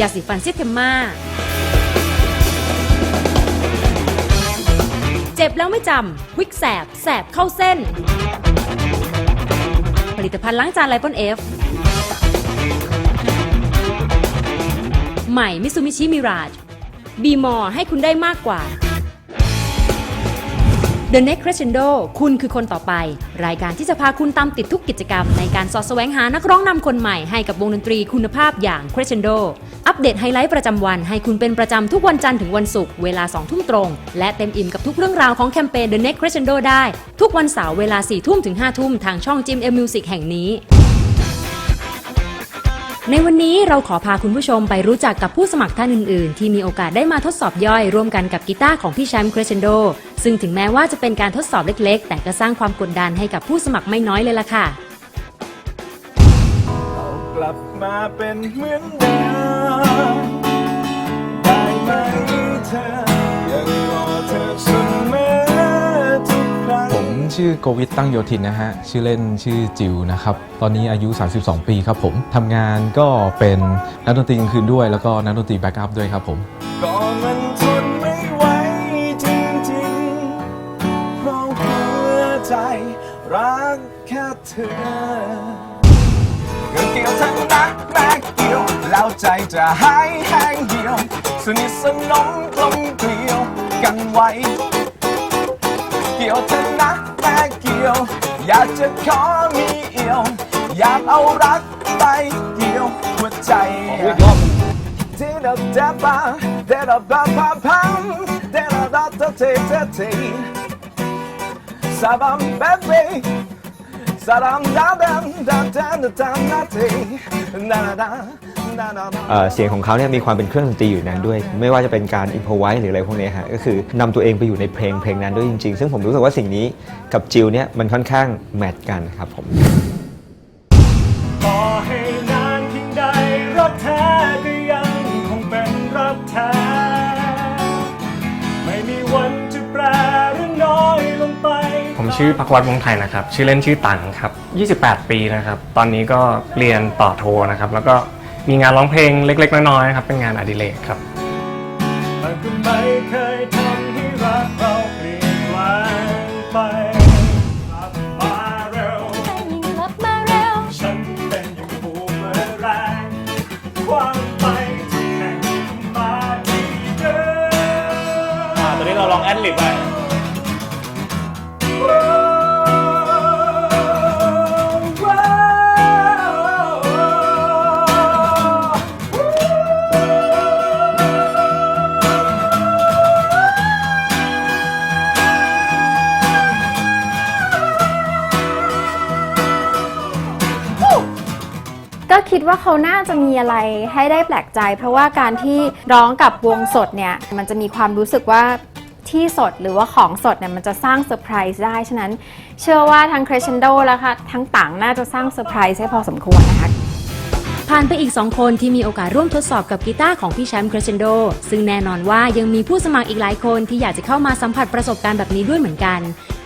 ยาสีฟันซิเทมมาเจ็บแล้วไม่จำวิกแสบ แสบเข้าเส้น ผลิตภัณฑ์ล้างจานไลปอนเอฟ ใหม่มิซูมิชิมิราจ บีมอให้คุณได้มากกว่า The Next Crescendo คุณคือคนต่อไป รายการที่จะพาคุณตามติดทุกกิจกรรม ในการสอดแสวงหานักร้องนำคนใหม่ให้กับวงดนตรีคุณภาพอย่าง Crescendo อัปเดตไฮไลท์ประจำวันให้คุณเป็นประจำทุกวันจันทร์ถึงวันศุกร์เวลา2ทุ่มตรง และเต็มอิ่มกับทุกเรื่องราวของแคมเปญ The Next Crescendo ได้ ทุกวันเสาร์เวลา4ทุ่มถึง5ทุ่มทางช่อง GMM Music แห่งนี้ ในวันนี้เราขอพาคุณผู้ชมไปรู้จักกับผู้สมัครท่านอื่น ๆ ที่มีโอกาสได้มาทดสอบย่อยร่วมกันกับกีตาร์ของพี่แชมป์ครเชนโด ซึ่งถึงแม้ว่าจะเป็นการทดสอบเล็ก ๆ แต่ก็สร้างความกดดันให้กับผู้สมัครไม่น้อยเลยล่ะค่ะกลับมาเป็นเหมือนเดิมได้ไหมเธอยังรอเธอเสมอ ชื่อโกวิทตั้งโยธินนะฮะ ชื่อเล่นชื่อจิวนะครับ ตอนนี้อายุ 32 ปีครับผม ทำงานก็เป็นนักดนตรีกลางคืนด้วย แล้วก็นักดนตรีแบ็กอัพด้วยครับผมก็มันทนไม่ไหวจริงๆเพราะหัวใจรักแค่เธอเกี่ยวทั้งนักแบกเกี่ยว แล้วใจจะหายแห้งเหี่ยว สนิทสนมกลมเกลียวกันไว้ เกี่ยวเธอนะแม่เกี่ยว อยากจะขอมีเอี่ยว อยากเอารักไปเกี่ยวหัวใจเดดาดาบาเดดาบาพาพัมเดดาดาตเทเทเทซาบัมเบเบซาดัมดาดัมดาดัมดาดัมดา เทนาดาดานาดาดาเอ่อเสียงของเขาเนี่ยมีความเป็นเครื่องดนตรีอยู่ในนั้นด้วย ไม่ว่าจะเป็นการอินพไว s e หรืออะไรพวกเนี้ยฮะก็คือนำตัวเองไปอยู่ในเพลงเพลงนั้นด้วยจริงๆ ซึ่งผมรู้สึกว่าสิ่งนี้กับจิลเนี่ยมันค่อนข้างแมทกันครับผมต่อให้นานเพียงใดรักแท้ก็ยังคงเป็นรักแท้ไม่มีวันจะแปรหรือน้อยลงไปผมชื่อพักวัฒน์วงศ์ไทยนะครับ ชื่อเล่นชื่อตังครับ 28 ปีนะครับ ตอนนี้ก็เรียนต่อโทนะครับ แล้วก็ มีงานร้องเพลงเล็ก ๆ น้อยๆครับเป็นงานอดิเรกครับ มันก็ไม่เคยทำให้รักเราเปลี่ยนแปลงไปกลับมาเร็วฉันเป็นอย่างบูมเมอแรงความไปทุกแห่งมาที่เดิมตอนนี้เราลองแอดลิบไป ก็คิดว่าเขาน่าจะมีอะไรให้ได้แปลกใจ เพราะว่าการที่ร้องกับวงสดเนี่ยมันจะมีความรู้สึกว่าที่สดหรือว่าของสดเนี่ยมันจะสร้างเซอร์ไพรส์ได้ ฉะนั้นเชื่อว่าทั้งคร e s c e n d o แล้วค่ะทั้งต่างน่าจะสร้างเซอร์ไพรส์ให้พอสมควรนะคะ ผ่านไปอีก 2 คนที่มีโอกาสร่วมทดสอบกับกีตาร์ของพี่แชมป์ครเชนโด ซึ่งแน่นอนว่ายังมีผู้สมัครอีกหลายคนที่อยากจะเข้ามาสัมผัสประสบการณ์แบบนี้ด้วยเหมือนกัน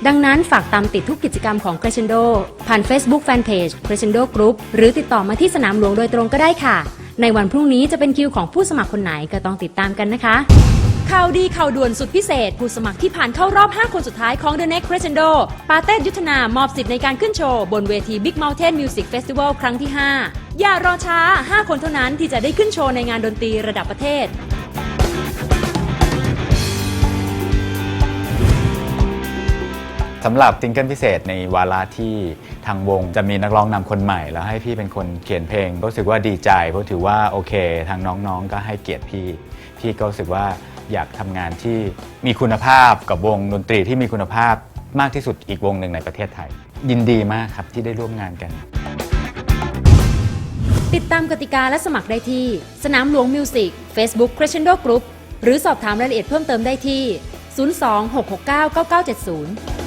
ดังนั้นฝากตามติดทุกกิจกรรมของ Crescendo ผ่าน Facebook Fanpage Crescendo Group หรือติดต่อมาที่สนามหลวงโดยตรงก็ได้ค่ะ ในวันพรุ่งนี้จะเป็นคิวของผู้สมัครคนไหนก็ต้องติดตามกันนะคะ ข่าวดีข่าวด่วนสุดพิเศษ ผู้สมัครที่ผ่านเข้ารอบ 5 คนสุดท้ายของ The Next Crescendo ปาเต้ยุทธนามอบสิทธิ์ในการขึ้นโชว์ บนเวที Big Mountain Music Festival ครั้งที่ 5 อย่ารอช้า 5 คนเท่านั้นที่จะได้ขึ้นโชว์ในงานดนตรีระดับประเทศสำหรับซิงเกิลพิเศษในวาระที่ทางวงจะมีนักร้องนำคนใหม่ แล้วให้พี่เป็นคนเขียนเพลงก็รู้สึกว่าดีใจเพราะถือว่าโอเค ทางน้องๆก็ให้เกียรติพี่ พี่ก็รู้สึกว่า อยากทำงานที่มีคุณภาพกับวงดนตรีที่มีคุณภาพมากที่สุดอีกวงหนึ่งในประเทศไทย ยินดีมากครับที่ได้ร่วมงานกัน ติดตามกติกาและสมัครได้ที่ สนามหลวงมิวสิก Facebook Crescendo Group หรือสอบถามรายละเอียดเพิ่มเติมได้ที่ 02 669 9970